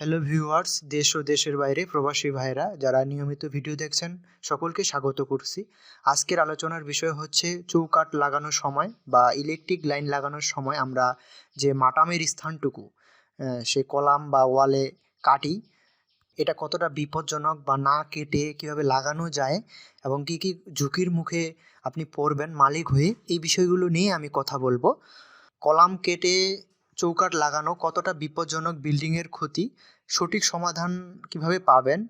Hello viewers দেশ ও দেশের বাইরে প্রবাসী ভাইরা যারা নিয়মিত ভিডিও দেখছেন, সকলকে স্বাগত করছি। আজকের আলোচনার বিষয় হচ্ছে চৌকাঠ লাগানোর সময় বা ইলেকট্রিক লাইন লাগানোর সময় আমরা যে মাটামের স্থানটুকু সে কলাম বা ওয়ালে কাটি, এটা কতটা বিপজ্জনক বা না কেটে কীভাবে লাগানো যায় এবং কি কি ঝুঁকির মুখে আপনি পড়বেন মালিক হয়ে, এই বিষয়গুলো নিয়ে আমি কথা বলব। কলাম কেটে চৌকাঠ লাগানো কতটা বিপজ্জনক বিল্ডিংয়ের ক্ষতি, সঠিক সমাধান কীভাবে পাবেন?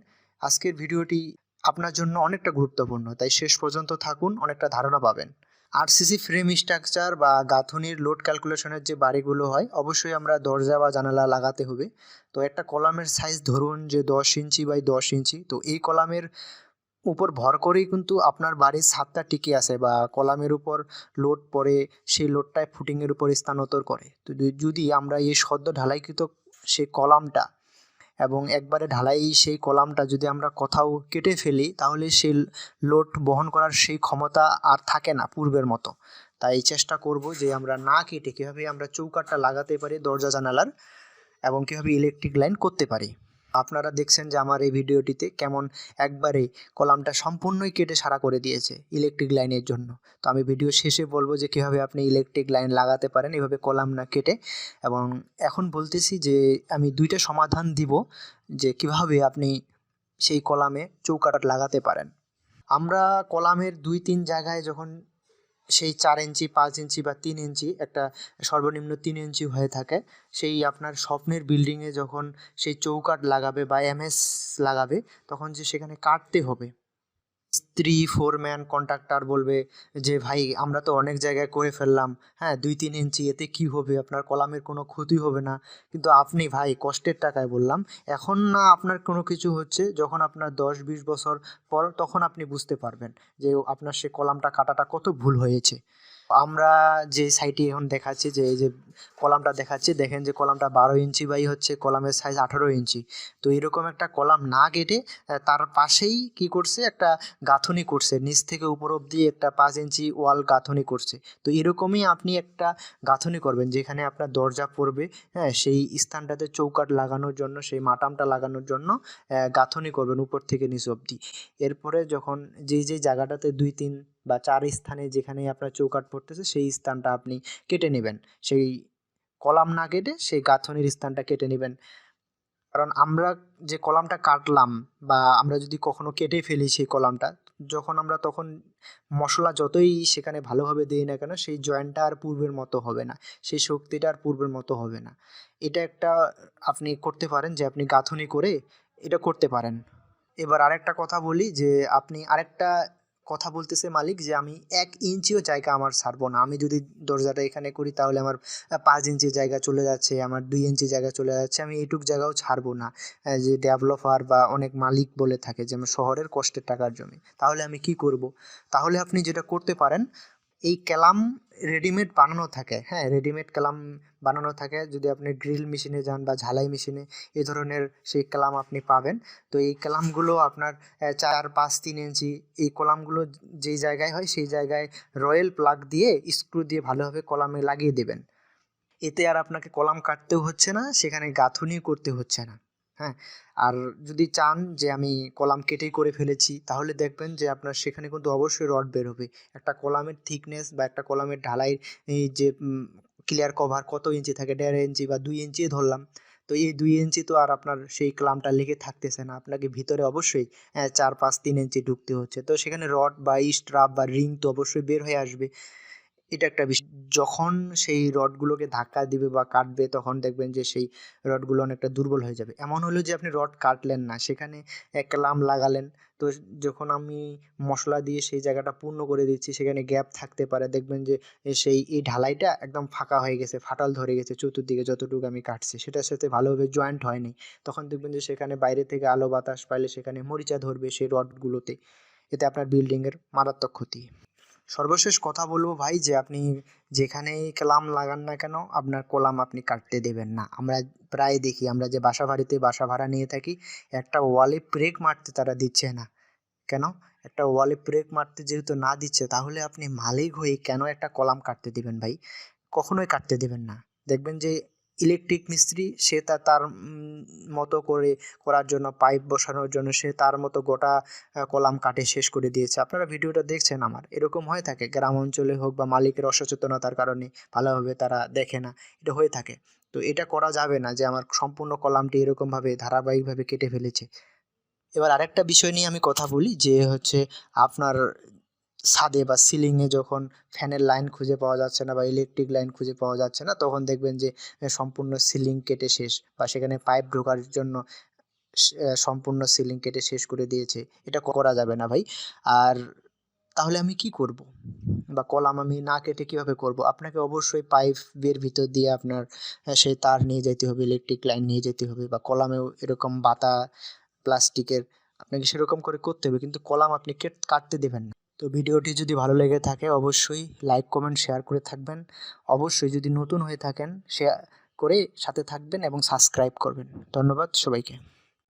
আজকের ভিডিওটি আপনার জন্য অনেকটা গুরুত্বপূর্ণ, তাই শেষ পর্যন্ত থাকুন, অনেকটা ধারণা পাবেন। আরসিসি ফ্রেম স্ট্রাকচার বা গাঁথনির লোড ক্যালকুলেশনের যে বাড়িগুলো হয়, অবশ্যই আমরা দরজা বা জানালা লাগাতে হবে। তো একটা কলামের সাইজ ধরুন যে দশ ইঞ্চি বাই দশ ইঞ্চি, তো এই কলামের উপর ভর করেই কিন্তু আপনার বাড়ির ছাদটা টিকে আছে বা কলামের উপর লোড পড়ে, সেই লোডটায় ফুটিংয়ের উপর স্থানান্তর করে। তো যদি- আমরা এই সদ্য ঢালাইকৃত সেই কলামটা এবং একবারে ঢালাই সেই কলামটা যদি আমরা কোথাও কেটে ফেলি, তাহলে সেই লোড বহন করার সেই ক্ষমতা আর থাকে না পূর্বের মতো। তাই চেষ্টা করব যে আমরা না কেটে কীভাবে আমরা চৌকাঠটা লাগাতে পারি দরজা জানালার এবং কীভাবে ইলেকট্রিক লাইন করতে পারি। আপনারা দেখছেন যে আমার এই ভিডিওটিতে কেমন একবারে কলামটা সম্পূর্ণই কেটে সারা করে দিয়েছে ইলেকট্রিক লাইনের জন্য। তো আমি ভিডিও শেষে বলব যে কীভাবে আপনি ইলেকট্রিক লাইন লাগাতে পারেন, এভাবে কলাম না কেটে। এবং এখন বলতেছি যে আমি দুইটা সমাধান দিব যে কীভাবে আপনি সেই কলামে চৌকাঠ লাগাতে পারেন। আমরা কলামের দুই তিন জায়গায় যখন সেই চার ইঞ্চি, পাঁচ ইঞ্চি বা তিন ইঞ্চি একটা সর্বনিম্ন তিন ইঞ্চি হয়ে থাকে। সেই আপনার স্বপ্নের বিল্ডিংয়ে যখন সেই চৌকাঠ লাগাবে বা এমএস লাগাবে, তখন যে সেখানে কাটতে হবে স্ত্রী ফোরম্যান কন্ট্রাক্টর বলবে যে, ভাই, আমরা তো অনেক জায়গায় করে ফেললাম। হ্যাঁ দুই তিন ইঞ্চি, এতে কি হবে? আপনার কলামের কোনো ক্ষতি হবে না। কিন্তু আপনি, ভাই, কষ্টের টাকায় বললাম, এখন না আপনার কোনো কিছু হচ্ছে, যখন আপনার দশ বিশ বছর পর, তখন আপনি বুঝতে পারবেন যে, আপনার সে কলামটা কাটাটা কত ভুল হয়েছে। আমরা যে সাইটে এখন দেখাচ্ছি, যে এই যে কলামটা দেখাচ্ছি, দেখেন যে কলামটা বারো ইঞ্চি বাই হচ্ছে কলামের সাইজ আঠারো ইঞ্চি। তো এরকম একটা কলাম না কেটে তার পাশেই কি করছে? একটা গাঁথনি করছে। নিচ থেকে উপর অবধি একটা পাঁচ ইঞ্চি ওয়াল গাঁথনি করছে। তো এরকমই আপনি একটা গাঁথনি করবেন, যেখানে আপনার দরজা পড়বে হ্যাঁ সেই স্থানটাতে চৌকাঠ লাগানোর জন্য, সেই মাটামটা লাগানোর জন্য গাঁথনি করবেন উপর থেকে নিচ অবধি। এরপরে যখন যেই যেই জায়গাটাতে দুই, তিন বা চার স্থানে যেখানে আপনার চৌকাট পড়তেছে, সেই স্থানটা আপনি কেটে নেবেন। সেই কলাম না কেটে, সেই গাঁথনির স্থানটা কেটে নেবেন। কারণ আমরা যে কলামটা কাটলাম বা আমরা যদি কখনো কেটে ফেলি সেই কলামটা, যখন আমরা তখন মশলা যতই সেখানে ভালোভাবে দিই না কেন, সেই জয়েন্টটা আর পূর্বের মতো হবে না। সেই শক্তিটা আর পূর্বের মতো হবে না। এটা একটা আপনি করতে পারেন যে আপনি গাঁথনি করে এটা করতে পারেন। এবার আরেকটা কথা বলি যে আপনি আরেকটা কথা বলতেছে মালিক যে আমি এক ইঞ্চিও জায়গা আমার ছাড়বো না। আমি যদি দরজাটা এখানে করি তাহলে আমার পাঁচ ইঞ্চি জায়গা চলে যাচ্ছে, আমার দুই ইঞ্চি জায়গা চলে যাচ্ছে, আমি এইটুক জায়গাও ছাড়বো না। যে ডেভেলপার বা অনেক মালিক বলে থাকে যে শহরের কষ্টের টাকার জমি, তাহলে আমি কি করব? তাহলে আপনি যেটা করতে পারেন এই ক্যালাম রেডিমেড বানানো থাকে। হ্যাঁ রেডিমেড ক্যালাম বানানো থাকে। যদি আপনি ড্রিল মেশিনে যান বা ঝালাই মেশিনে এই ধরনের সেই ক্যালাম আপনি পাবেন। তো এই ক্যালামগুলো আপনার চার পাঁচ তিন ইঞ্চি, এই কলামগুলো যেই জায়গায় হয় সেই জায়গায় রয়েল প্লাগ দিয়ে স্ক্রু দিয়ে ভালোভাবে কলামে লাগিয়ে দেবেন। এতে আর আপনাকে কলাম কাটতেও হচ্ছে না, সেখানে গাঁথনিও করতে হচ্ছে না। হ্যাঁ? আর যদি চান যে আমি কলাম কেটেই করে ফেলেছি, তাহলে দেখবেন যে আপনার সেখানে কিন্তু অবশ্যই রড বের হবে। একটা কলামের থিকনেস বা একটা কলামের ঢালাই যে ক্লিয়ার কভার কত ইঞ্চি থাকে? দেড় ইঞ্চি বা দুই ইঞ্চি ধরলাম। তো এই দুই ইঞ্চি তো আর আপনার সেই ক্লামটা লেগে থাকতেছে না। আপনাকে ভিতরে অবশ্যই চার, পাঁচ, তিন ইঞ্চি ঢুকতে হচ্ছে। তো সেখানে রড বা স্ট্রাপ বা রিং তো অবশ্যই বের হয়ে আসবে। এটা একটা বিষয়। যখন সেই রডগুলোকে ধাক্কা দিবে বা কাটবে, তখন দেখবেন যে সেই রডগুলো অনেকটা দুর্বল হয়ে যাবে। এমন হলো যে আপনি রড কাটলেন না, সেখানে এক ক্লাম লাগালেন। তো যখন আমি মশলা দিয়ে সেই জায়গাটা পূর্ণ করে দিচ্ছি, সেখানে গ্যাপ থাকতে পারে, দেখবেন যে সেই এই ঢালাইটা একদম ফাঁকা হয়ে গেছে, ফাটাল ধরে গেছে, চতুর্দিকে যতটুকু আমি কাটছি। সেটার সাথে ভালোভাবে জয়েন্ট হয়নি। তখন দেখবেন যে সেখানে বাইরে থেকে আলো বাতাস পাইলে সেখানে মরিচা ধরবে সেই রডগুলোতে এতে আপনার বিল্ডিংয়ের মারাত্মক ক্ষতি। সর্বশেষ কথা বলব ভাই যে আপনি যেখানেই কলাম লাগান না কেন, আপনার কলাম আপনি কাটতে দেবেন না। আমরা প্রায় দেখি, আমরা যে বাসা বাড়িতে বাসা ভাড়া নিয়ে থাকি, একটা ওয়ালে ব্রেক মারতে তারা দিচ্ছে না। কেন? একটা ওয়ালে ব্রেক মারতে যেহেতু না দিচ্ছে, তাহলে আপনি মালিক হয়ে কেন একটা কলাম কাটতে দিবেন ভাই? কখনোই কাটতে দেবেন না। দেখবেন যে ইলেকট্রিক মিস্ত্রি, সে তার মতো করে করার জন্য, পাইপ বসানোর জন্য সে তার মতো গোটা কলাম কাটে, শেষ করে দিয়েছে। আপনারা ভিডিওটা দেখছেন আমার। এরকম হয়ে থাকে। গ্রাম অঞ্চলে হোক বা মালিকের অসচেতনতার কারণে ভালোভাবে তারা দেখে না, এটা হয়ে থাকে। তো এটা করা যাবে না যে, আমার সম্পূর্ণ কলামটি এরকমভাবে ধারাবাহিকভাবে কেটে ফেলেছে। এবার আরেকটা বিষয় নিয়ে আমি কথা বলি, যে হচ্ছে আপনার ছাদে বা সিলিংয়ে যখন ফ্যানের লাইন খুঁজে পাওয়া যাচ্ছে না বা ইলেকট্রিক লাইন খুঁজে পাওয়া যাচ্ছে না, তখন দেখবেন যে সম্পূর্ণ সিলিং কেটে শেষ বা সেখানে পাইপ ঢোকার জন্য সম্পূর্ণ সিলিং কেটে শেষ করে দিয়েছে। এটা করা যাবে না ভাই। আর তাহলে আমি কি করব? বা কলাম আমি না কেটে কীভাবে করব? আপনাকে অবশ্যই পাইপ পাইপের ভিতর দিয়ে আপনার সেই তার নিয়ে যেতে হবে ইলেকট্রিক লাইন নিয়ে যেতে হবে বা কলামেও এরকম বাতা প্লাস্টিকের আপনাকে সেরকম করে করতে হবে, কিন্তু কলাম আপনি কেট- কাটতে দেবেন না। তো ভিডিওটি যদি ভালো লেগে থাকে অবশ্যই লাইক, কমেন্ট, শেয়ার করে থাকবেন। অবশ্যই যদি নতুন হয়ে থাকেন, শেয়ার করে সাথে থাকবেন এবং সাবস্ক্রাইব করবেন। ধন্যবাদ সবাইকে।